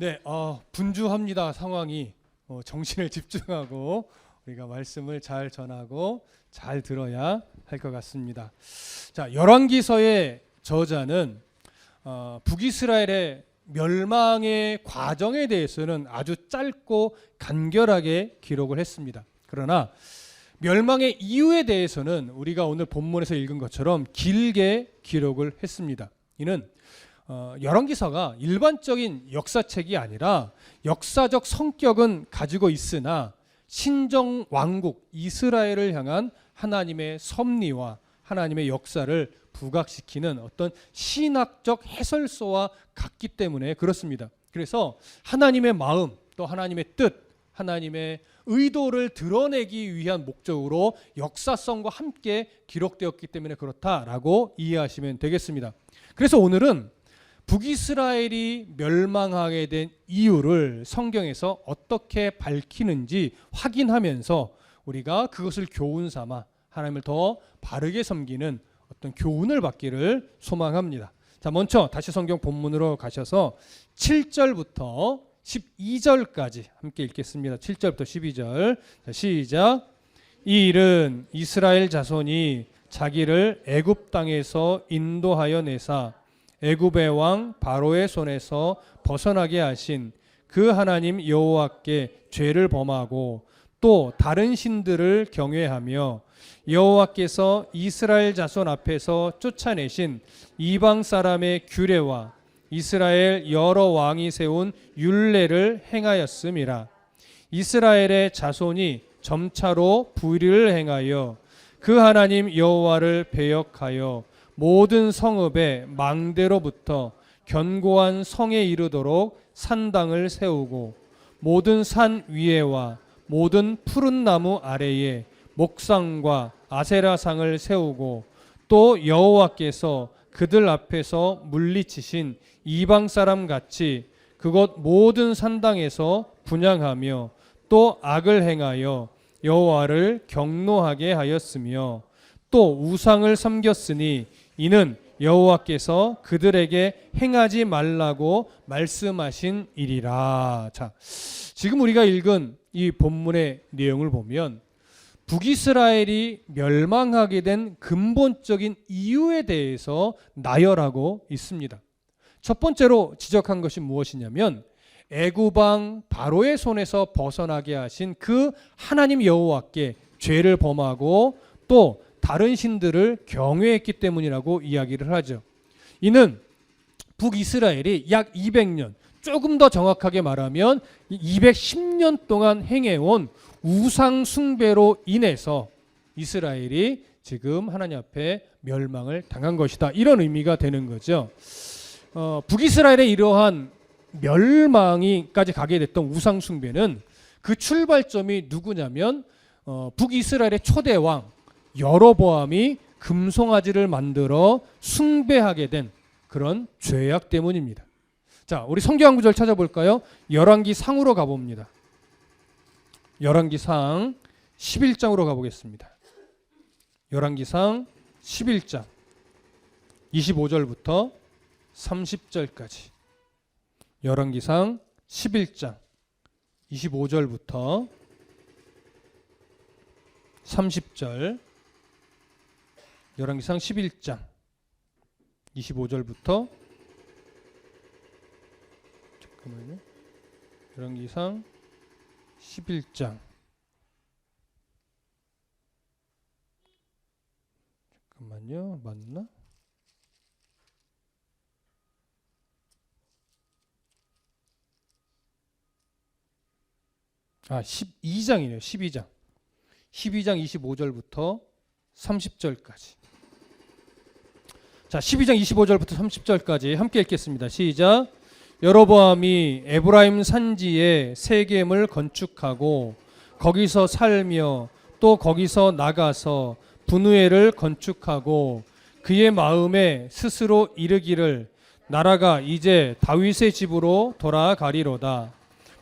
네, 어, 분주합니다 상황이 어, 정신을 집중하고 우리가 말씀을 잘 전하고 잘 들어야 할 것 같습니다. 자, 열왕기서의 저자는 어, 북이스라엘의 멸망의 과정에 대해서는 아주 짧고 간결하게 기록을 했습니다. 그러나 멸망의 이유에 대해서는 우리가 오늘 본문에서 읽은 것처럼 길게 기록을 했습니다. 이는 어, 열왕기서가 일반적인 역사책이 아니라 역사적 성격은 가지고 있으나 신정 왕국 이스라엘을 향한 하나님의 섭리와 하나님의 역사를 부각시키는 어떤 신학적 해설서와 같기 때문에 그렇습니다. 그래서 하나님의 마음 또 하나님의 뜻 하나님의 의도를 드러내기 위한 목적으로 역사성과 함께 기록되었기 때문에 그렇다라고 이해하시면 되겠습니다. 그래서 오늘은 북이스라엘이 멸망하게 된 이유를 성경에서 어떻게 밝히는지 확인하면서 우리가 그것을 교훈 삼아 하나님을 더 바르게 섬기는 어떤 교훈을 받기를 소망합니다. 자, 먼저 다시 성경 본문으로 가셔서 7절부터 12절까지 함께 읽겠습니다. 7절부터 12절. 자, 시작. 이 일은 이스라엘 자손이 자기를 애굽 땅에서 인도하여 내사 애굽의 왕 바로의 손에서 벗어나게 하신 그 하나님 여호와께 죄를 범하고 또 다른 신들을 경외하며 여호와께서 이스라엘 자손 앞에서 쫓아내신 이방 사람의 규례와 이스라엘 여러 왕이 세운 율례를 행하였음이라. 이스라엘의 자손이 점차로 불의를 행하여 그 하나님 여호와를 배역하여 모든 성읍의 망대로부터 견고한 성에 이르도록 산당을 세우고 모든 산 위에와 모든 푸른 나무 아래에 목상과 아세라상을 세우고 또 여호와께서 그들 앞에서 물리치신 이방 사람 같이 그곳 모든 산당에서 분양하며 또 악을 행하여 여호와를 경노하게 하였으며 또 우상을 섬겼으니 이는 여호와께서 그들에게 행하지 말라고 말씀하신 일이라. 자, 지금 우리가 읽은 이 본문의 내용을 보면 북이스라엘이 멸망하게 된 근본적인 이유에 대해서 나열하고 있습니다. 첫 번째로 지적한 것이 무엇이냐면 애구방 바로의 손에서 벗어나게 하신 그 하나님 여호와께 죄를 범하고 또 다른 신들을 경외했기 때문이라고 이야기를 하죠. 이는 북이스라엘이 약 200년, 조금 더 정확하게 말하면 210년 동안 행해온 우상 숭배로 인해서 이스라엘이 지금 하나님 앞에 멸망을 당한 것이다. 이런 의미가 되는 거죠. 어, 북이스라엘의 이러한 멸망이까지 가게 됐던 우상 숭배는 그 출발점이 누구냐면 어, 북이스라엘의 초대 왕 여로보암이 금송아지를 만들어 숭배하게 된 그런 죄악 때문입니다. 자, 우리 성경 한 구절 찾아볼까요? 열왕기 상으로 가봅니다. 열왕기 상 11장으로 가보겠습니다. 열왕기 상 11장 25절부터 30절까지 열왕기상 11장 25절부터 30절 열왕기상 11장 25절부터 잠깐만요. 열왕기상 11장 잠깐만요. 맞나? 아, 12장이네요. 12장. 12장 25절부터 30절까지. 자, 12장 25절부터 30절까지 함께 읽겠습니다. 시작. 여로보암이 에브라임 산지에 세겜을 건축하고 거기서 살며 또 거기서 나가서 분우엘을 건축하고 그의 마음에 스스로 이르기를 나라가 이제 다윗의 집으로 돌아가리로다.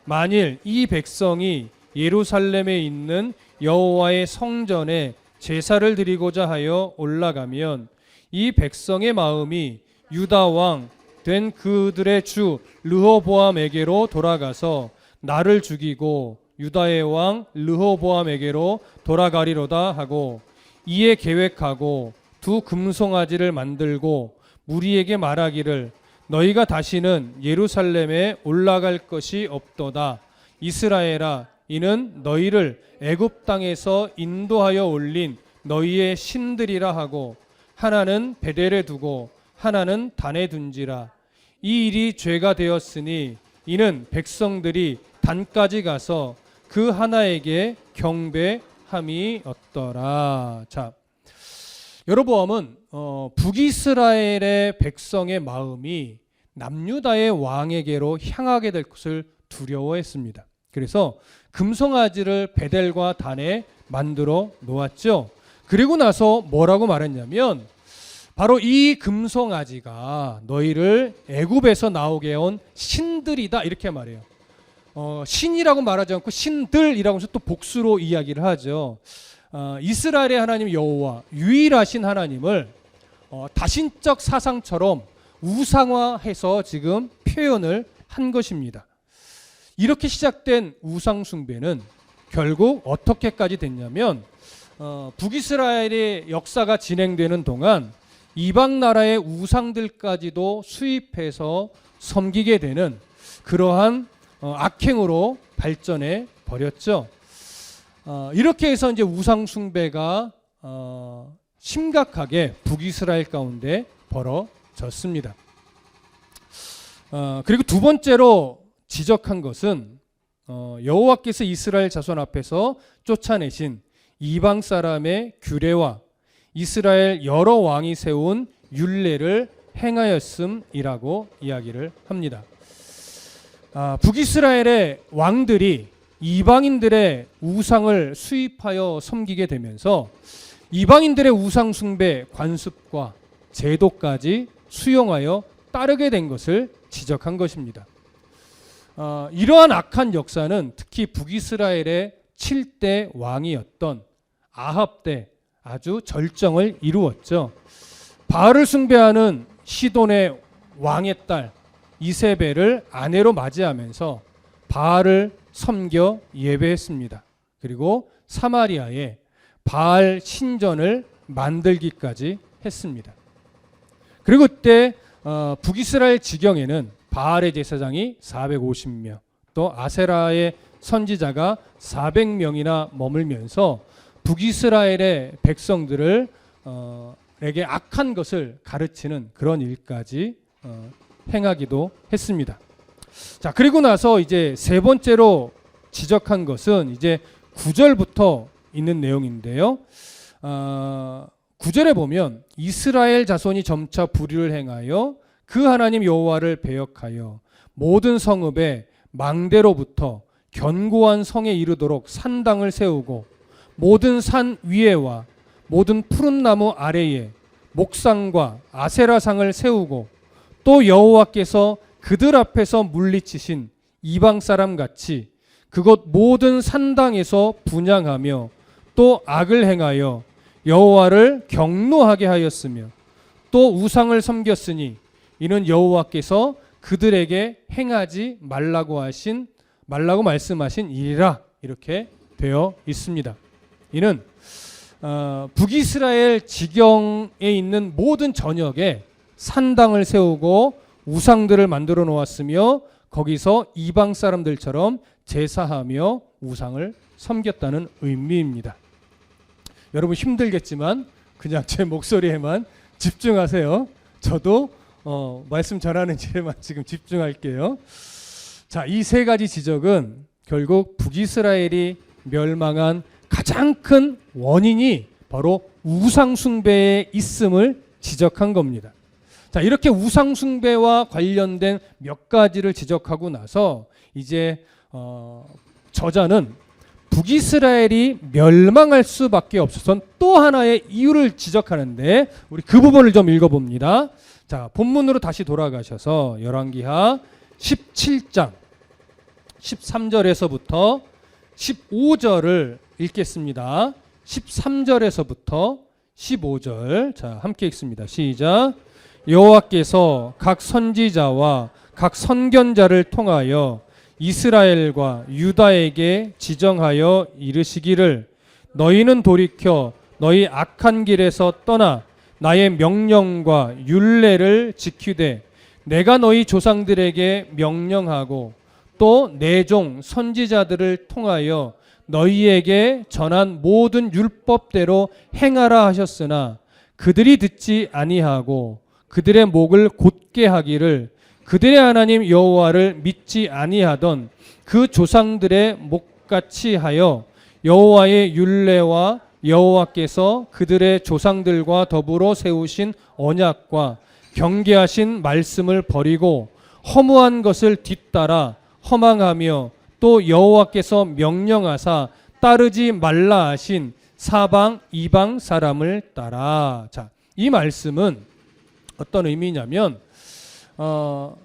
만일 이 백성이 예루살렘에 있는 여호와의 성전에 제사를 드리고자 하여 올라가면 이 백성의 마음이 유다 왕 된 그들의 주 르호보암에게로 돌아가서 나를 죽이고 유다의 왕 르호보암에게로 돌아가리로다 하고 이에 계획하고 두 금송아지를 만들고 무리에게 말하기를 너희가 다시는 예루살렘에 올라갈 것이 없도다. 이스라엘아 이는 너희를 애굽 땅에서 인도하여 올린 너희의 신들이라 하고 하나는 베델에 두고 하나는 단에 둔지라 이 일이 죄가 되었으니 이는 백성들이 단까지 가서 그 하나에게 경배함이 없더라. 자, 여로보암은 어, 북이스라엘의 백성의 마음이 남유다의 왕에게로 향하게 될 것을 두려워했습니다. 그래서 금송아지를 베델과 단에 만들어 놓았죠. 그리고 나서 뭐라고 말했냐면 바로 이 금송아지가 너희를 애굽에서 나오게 온 신들이다 이렇게 말해요. 어, 신이라고 말하지 않고 신들이라고 해서 또 복수로 이야기를 하죠. 어, 이스라엘의 하나님 여호와 유일하신 하나님을 어, 다신적 사상처럼 우상화해서 지금 표현을 한 것입니다. 이렇게 시작된 우상 숭배는 결국 어떻게까지 됐냐면 어, 북이스라엘의 역사가 진행되는 동안 이방 나라의 우상들까지도 수입해서 섬기게 되는 그러한 어, 악행으로 발전해 버렸죠. 어, 이렇게 해서 이제 우상 숭배가 어, 심각하게 북이스라엘 가운데 벌어졌습니다. 어, 그리고 두 번째로 지적한 것은 어, 여호와께서 이스라엘 자손 앞에서 쫓아내신 이방 사람의 규례와 이스라엘 여러 왕이 세운 율례를 행하였음이라고 이야기를 합니다. 아, 북이스라엘의 왕들이 이방인들의 우상을 수입하여 섬기게 되면서 이방인들의 우상 숭배 관습과 제도까지 수용하여 따르게 된 것을 지적한 것입니다. 어, 이러한 악한 역사는 특히 북이스라엘의 7대 왕이었던 아합 때 아주 절정을 이루었죠. 바알을 숭배하는 시돈의 왕의 딸 이세벨을 아내로 맞이하면서 바알을 섬겨 예배했습니다. 그리고 사마리아에 바알 신전을 만들기까지 했습니다. 그리고 그때 어, 북이스라엘 지경에는 바알의 제사장이 450명, 또 아세라의 선지자가 400명이나 머물면서 북이스라엘의 백성들을 어, 에게 악한 것을 가르치는 그런 일까지 어, 행하기도 했습니다. 자, 그리고 나서 이제 세 번째로 지적한 것은 이제 9절부터 있는 내용인데요. 어, 9절에 보면 이스라엘 자손이 점차 불의를 행하여 그 하나님 여호와를 배역하여 모든 성읍에 망대로부터 견고한 성에 이르도록 산당을 세우고 모든 산 위에와 모든 푸른 나무 아래에 목상과 아세라상을 세우고 또 여호와께서 그들 앞에서 물리치신 이방 사람 같이 그곳 모든 산당에서 분양하며 또 악을 행하여 여호와를 경노하게 하였으며 또 우상을 섬겼으니 이는 여호와께서 그들에게 행하지 말라고 하신 말라고 말씀하신 일이라 이렇게 되어 있습니다. 이는 어, 북이스라엘 지경에 있는 모든 전역에 산당을 세우고 우상들을 만들어 놓았으며 거기서 이방 사람들처럼 제사하며 우상을 섬겼다는 의미입니다. 여러분 힘들겠지만 그냥 제 목소리에만 집중하세요. 저도 어, 말씀 전하는 일에만 지금 집중할게요. 자, 이 세 가지 지적은 결국 북이스라엘이 멸망한 가장 큰 원인이 바로 우상 숭배에 있음을 지적한 겁니다. 자, 이렇게 우상 숭배와 관련된 몇 가지를 지적하고 나서 이제 어, 저자는 북이스라엘이 멸망할 수밖에 없었던 또 하나의 이유를 지적하는데 우리 그 부분을 좀 읽어봅니다. 자, 본문으로 다시 돌아가셔서 열왕기하 17장 13절에서부터 15절을 읽겠습니다. 13절에서부터 15절. 자, 함께 읽습니다. 시작. 여호와께서 각 선지자와 각 선견자를 통하여 이스라엘과 유다에게 지정하여 이르시기를 너희는 돌이켜 너희 악한 길에서 떠나 나의 명령과 율례를 지키되 내가 너희 조상들에게 명령하고 또 내종 선지자들을 통하여 너희에게 전한 모든 율법대로 행하라 하셨으나 그들이 듣지 아니하고 그들의 목을 곧게 하기를 그들의 하나님 여호와를 믿지 아니하던 그 조상들의 목같이 하여 여호와의 율례와 여호와께서 그들의 조상들과 더불어 세우신 언약과 경계하신 말씀을 버리고 허무한 것을 뒤따라 허망하며 또 여호와께서 명령하사 따르지 말라 하신 사방 이방 사람을 따라. 자 이 말씀은 어떤 의미냐면 어,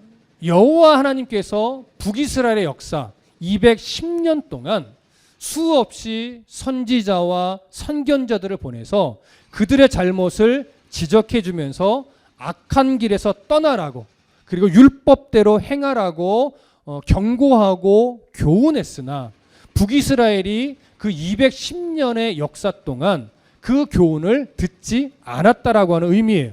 여호와 하나님께서 북이스라엘의 역사 210년 동안 수없이 선지자와 선견자들을 보내서 그들의 잘못을 지적해 주면서 악한 길에서 떠나라고 그리고 율법대로 행하라고 어, 경고하고 교훈했으나 북이스라엘이 그 210년의 역사 동안 그 교훈을 듣지 않았다라고 하는 의미예요.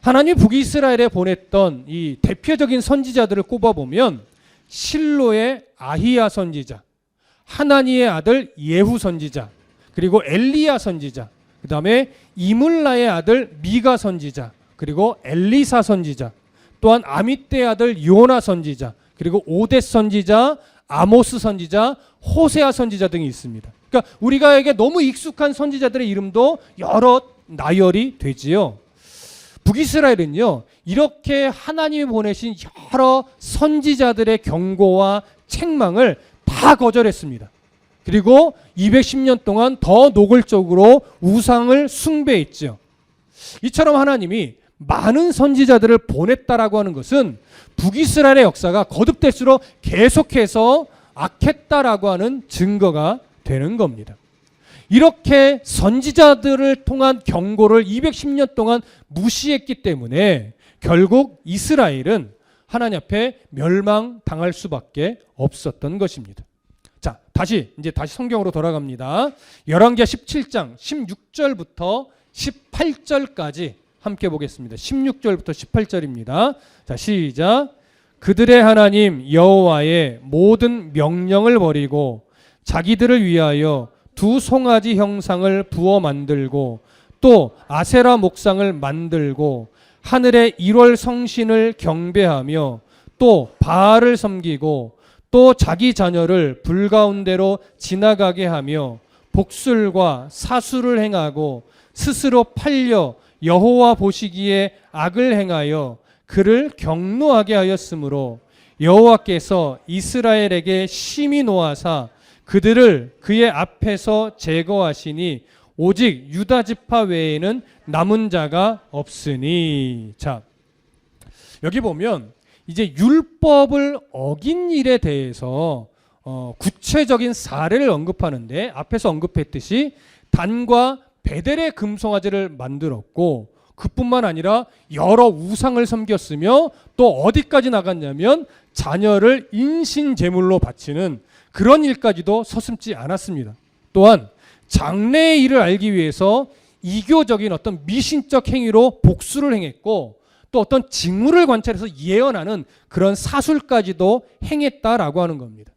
하나님 북이스라엘에 보냈던 이 대표적인 선지자들을 꼽아보면 실로의 아히야 선지자, 하나니의 아들 예후 선지자, 그리고 엘리야 선지자, 그 다음에 이물라의 아들 미가 선지자, 그리고 엘리사 선지자, 또한 아미떼 아들 요나 선지자, 그리고 오데 선지자, 아모스 선지자, 호세아 선지자 등이 있습니다. 그러니까 우리가에게 너무 익숙한 선지자들의 이름도 여러 나열이 되지요. 북이스라엘은요 이렇게 하나님이 보내신 여러 선지자들의 경고와 책망을 다 거절했습니다. 그리고 210년 동안 더 노골적으로 우상을 숭배했죠. 이처럼 하나님이 많은 선지자들을 보냈다라고 하는 것은 북이스라엘의 역사가 거듭될수록 계속해서 악했다라고 하는 증거가 되는 겁니다. 이렇게 선지자들을 통한 경고를 210년 동안 무시했기 때문에 결국 이스라엘은 하나님 앞에 멸망당할 수밖에 없었던 것입니다. 자, 다시 이제 다시 성경으로 돌아갑니다. 열왕기하 17장 16절부터 18절까지 함께 보겠습니다. 16절부터 18절입니다. 자, 시작. 그들의 하나님 여호와의 모든 명령을 버리고 자기들을 위하여 두 송아지 형상을 부어 만들고 또 아세라 목상을 만들고 하늘의 1월 성신을 경배하며 또 바알을 섬기고 또 자기 자녀를 불 가운데로 지나가게 하며 복술과 사수를 행하고 스스로 팔려 여호와 보시기에 악을 행하여 그를 경노하게 하였으므로 여호와께서 이스라엘에게 심히 노하사 그들을 그의 앞에서 제거하시니 오직 유다 지파 외에는 남은 자가 없으니. 자 여기 보면 이제 율법을 어긴 일에 대해서 어, 구체적인 사례를 언급하는데 앞에서 언급했듯이 단과 베델의 금송아지를 만들었고 그뿐만 아니라 여러 우상을 섬겼으며 또 어디까지 나갔냐면 자녀를 인신 제물로 바치는 그런 일까지도 서슴지 않았습니다. 또한 장래의 일을 알기 위해서 이교적인 어떤 미신적 행위로 복수를 행했고 또 어떤 징후를 관찰해서 예언하는 그런 사술까지도 행했다라고 하는 겁니다.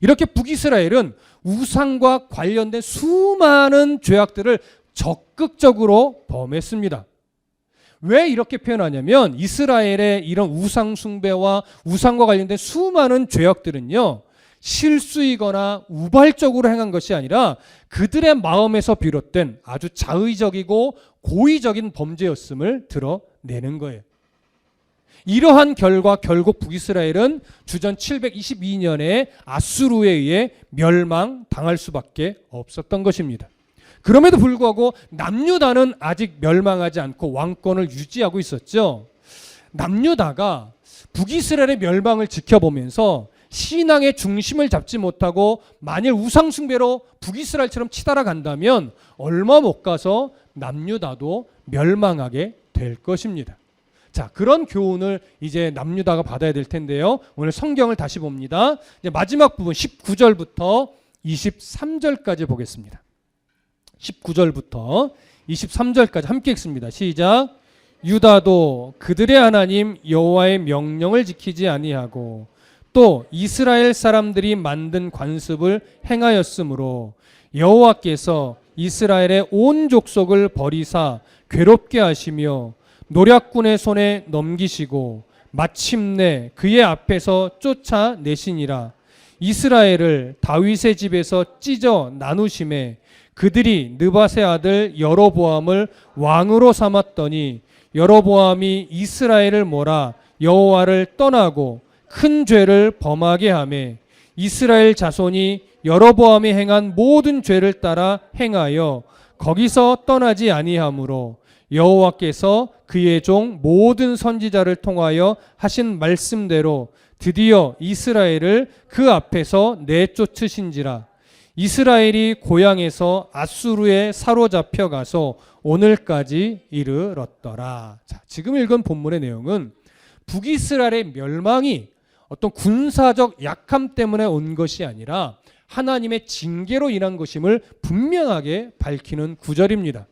이렇게 북이스라엘은 우상과 관련된 수많은 죄악들을 적극적으로 범했습니다. 왜 이렇게 표현하냐면 이스라엘의 이런 우상 숭배와 우상과 관련된 수많은 죄악들은요. 실수이거나 우발적으로 행한 것이 아니라 그들의 마음에서 비롯된 아주 자의적이고 고의적인 범죄였음을 드러내는 거예요. 이러한 결과 결국 북이스라엘은 주전 722년에 아수르에 의해 멸망당할 수밖에 없었던 것입니다. 그럼에도 불구하고 남유다는 아직 멸망하지 않고 왕권을 유지하고 있었죠. 남유다가 북이스라엘의 멸망을 지켜보면서 신앙의 중심을 잡지 못하고 만일 우상숭배로 북이스라엘처럼 치달아 간다면 얼마 못 가서 남유다도 멸망하게 될 것입니다. 자, 그런 교훈을 이제 남유다가 받아야 될 텐데요. 오늘 성경을 다시 봅니다. 이제 마지막 부분 19절부터 23절까지 보겠습니다. 19절부터 23절까지 함께 읽습니다. 시작. 유다도 그들의 하나님 여호와의 명령을 지키지 아니하고 또 이스라엘 사람들이 만든 관습을 행하였으므로 여호와께서 이스라엘의 온 족속을 버리사 괴롭게 하시며 노략군의 손에 넘기시고 마침내 그의 앞에서 쫓아내시니라. 이스라엘을 다윗의 집에서 찢어 나누심에 그들이 느바세 아들 여로보암을 왕으로 삼았더니 여로보암이 이스라엘을 몰아 여호와를 떠나고 큰 죄를 범하게 하매 이스라엘 자손이 여로보암이 행한 모든 죄를 따라 행하여 거기서 떠나지 아니하므로 여호와께서 그의 종 모든 선지자를 통하여 하신 말씀대로 드디어 이스라엘을 그 앞에서 내쫓으신지라 이스라엘이 고향에서 아수르에 사로잡혀 가서 오늘까지 이르렀더라. 자, 지금 읽은 본문의 내용은 북이스라엘의 멸망이 어떤 군사적 약함 때문에 온 것이 아니라 하나님의 징계로 인한 것임을 분명하게 밝히는 구절입니다.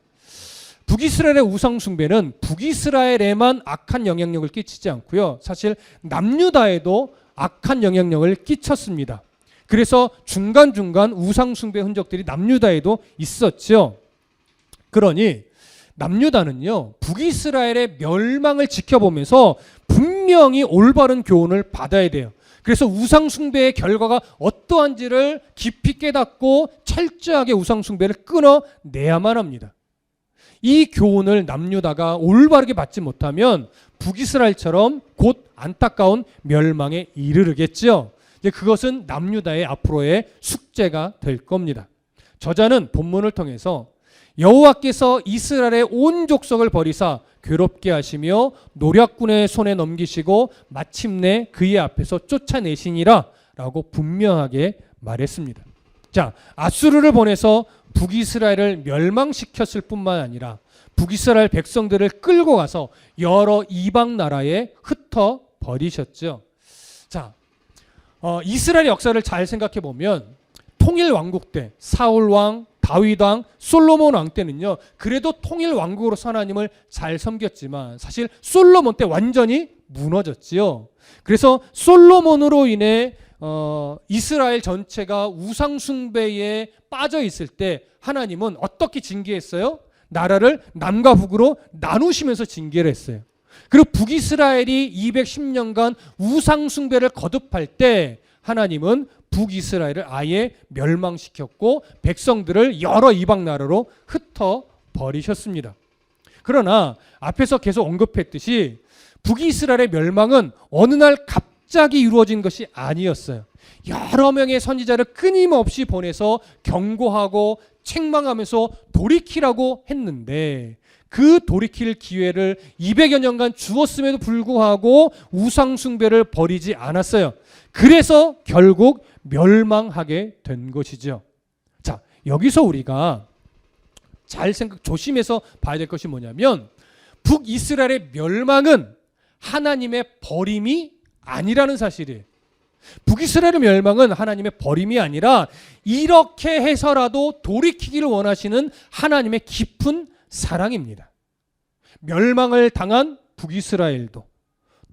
북이스라엘의 우상 숭배는 북이스라엘에만 악한 영향력을 끼치지 않고요. 사실 남유다에도 악한 영향력을 끼쳤습니다. 그래서 중간중간 우상 숭배 흔적들이 남유다에도 있었죠. 그러니 남유다는요. 북이스라엘의 멸망을 지켜보면서 분명히 올바른 교훈을 받아야 돼요. 그래서 우상 숭배의 결과가 어떠한지를 깊이 깨닫고 철저하게 우상 숭배를 끊어내야만 합니다. 이 교훈을 남유다가 올바르게 받지 못하면 북이스라엘처럼 곧 안타까운 멸망에 이르르겠죠. 이제 그것은 남유다의 앞으로의 숙제가 될 겁니다. 저자는 본문을 통해서 여호와께서 이스라엘의 온 족속을 버리사 괴롭게 하시며 노략군의 손에 넘기시고 마침내 그의 앞에서 쫓아내시니라 라고 분명하게 말했습니다. 자, 아수르를 보내서 북이스라엘을 멸망시켰을 뿐만 아니라 북이스라엘 백성들을 끌고 가서 여러 이방 나라에 흩어 버리셨죠. 자, 어, 이스라엘 역사를 잘 생각해 보면 통일 왕국 때 사울 왕, 다윗 왕, 솔로몬 왕 때는요. 그래도 통일 왕국으로서 하나님을 잘 섬겼지만 사실 솔로몬 때 완전히 무너졌지요. 그래서 솔로몬으로 인해 어, 이스라엘 전체가 우상 숭배에 빠져 있을 때 하나님은 어떻게 징계했어요? 나라를 남과 북으로 나누시면서 징계를 했어요. 그리고 북이스라엘이 210년간 우상 숭배를 거듭할 때 하나님은 북이스라엘을 아예 멸망시켰고 백성들을 여러 이방 나라로 흩어 버리셨습니다. 그러나 앞에서 계속 언급했듯이 북이스라엘의 멸망은 어느 날 갑 자기 이루어진 것이 아니었어요. 여러 명의 선지자를 끊임없이 보내서 경고하고 책망하면서 돌이키라고 했는데 그 돌이킬 기회를 200여 년간 주었음에도 불구하고 우상숭배를 버리지 않았어요. 그래서 결국 멸망하게 된 것이죠. 자, 여기서 우리가 잘 생각 조심해서 봐야 될 것이 뭐냐면 북이스라엘의 멸망은 하나님의 버림이 아니라는 사실이에요. 북이스라엘의 멸망은 하나님의 버림이 아니라 이렇게 해서라도 돌이키기를 원하시는 하나님의 깊은 사랑입니다. 멸망을 당한 북이스라엘도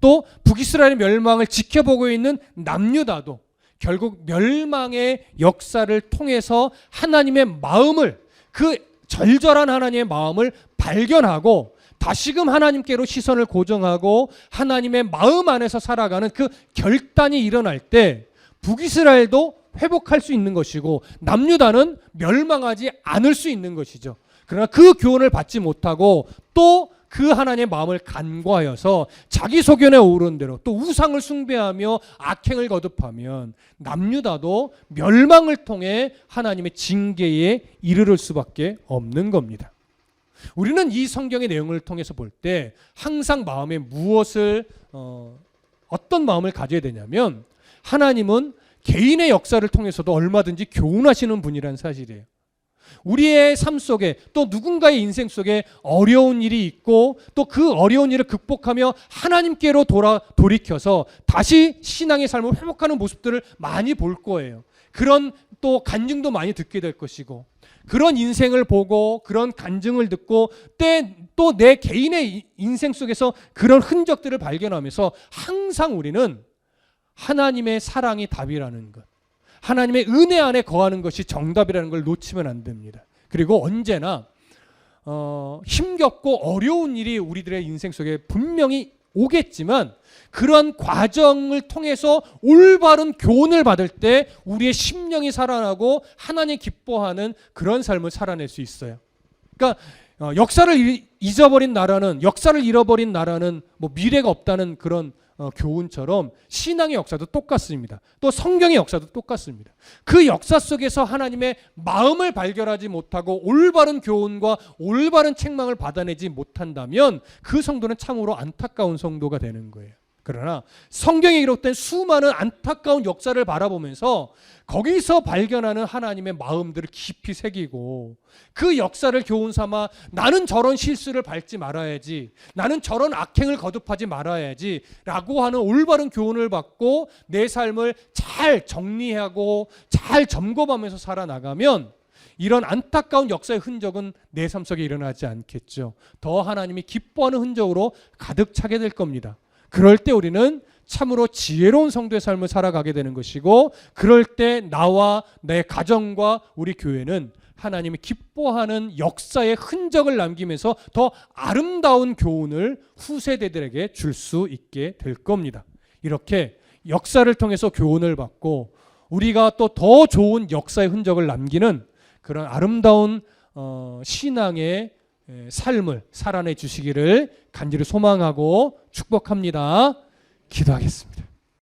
또 북이스라엘의 멸망을 지켜보고 있는 남유다도 결국 멸망의 역사를 통해서 하나님의 마음을 그 절절한 하나님의 마음을 발견하고 다시금 하나님께로 시선을 고정하고 하나님의 마음 안에서 살아가는 그 결단이 일어날 때 북이스라엘도 회복할 수 있는 것이고 남유다는 멸망하지 않을 수 있는 것이죠. 그러나 그 교훈을 받지 못하고 또 그 하나님의 마음을 간과하여서 자기 소견에 오른 대로 또 우상을 숭배하며 악행을 거듭하면 남유다도 멸망을 통해 하나님의 징계에 이르를 수밖에 없는 겁니다. 우리는 이 성경의 내용을 통해서 볼 때 항상 마음에 무엇을 어, 어떤 마음을 가져야 되냐면 하나님은 개인의 역사를 통해서도 얼마든지 교훈하시는 분이라는 사실이에요. 우리의 삶 속에 또 누군가의 인생 속에 어려운 일이 있고 또 그 어려운 일을 극복하며 하나님께로 돌아 돌이켜서 다시 신앙의 삶을 회복하는 모습들을 많이 볼 거예요. 그런 또 간증도 많이 듣게 될 것이고 그런 인생을 보고 그런 간증을 듣고 또 내 개인의 이- 인생 속에서 그런 흔적들을 발견하면서 항상 우리는 하나님의 사랑이 답이라는 것, 하나님의 은혜 안에 거하는 것이 정답이라는 걸 놓치면 안 됩니다. 그리고 언제나 어, 힘겹고 어려운 일이 우리들의 인생 속에 분명히 오겠지만 그런 과정을 통해서 올바른 교훈을 받을 때 우리의 심령이 살아나고 하나님 기뻐하는 그런 삶을 살아낼 수 있어요. 그러니까 어, 역사를 이- 잊어버린 나라는 역사를 잃어버린 나라는 뭐 미래가 없다는 그런 어, 교훈처럼 신앙의 역사도 똑같습니다. 또 성경의 역사도 똑같습니다. 그 역사 속에서 하나님의 마음을 발견하지 못하고 올바른 교훈과 올바른 책망을 받아내지 못한다면 그 성도는 참으로 안타까운 성도가 되는 거예요. 그러나 성경에 기록된 수많은 안타까운 역사를 바라보면서 거기서 발견하는 하나님의 마음들을 깊이 새기고 그 역사를 교훈 삼아 나는 저런 실수를 밟지 말아야지 나는 저런 악행을 거듭하지 말아야지 라고 하는 올바른 교훈을 받고 내 삶을 잘 정리하고 잘 점검하면서 살아나가면 이런 안타까운 역사의 흔적은 내 삶 속에 일어나지 않겠죠. 더 하나님이 기뻐하는 흔적으로 가득 차게 될 겁니다. 그럴 때 우리는 참으로 지혜로운 성도의 삶을 살아가게 되는 것이고 그럴 때 나와 내 가정과 우리 교회는 하나님이 기뻐하는 역사의 흔적을 남기면서 더 아름다운 교훈을 후세대들에게 줄 수 있게 될 겁니다. 이렇게 역사를 통해서 교훈을 받고 우리가 또 더 좋은 역사의 흔적을 남기는 그런 아름다운 어, 신앙의 에, 삶을 살아내 주시기를 간절히 소망하고 축복합니다. 기도하겠습니다.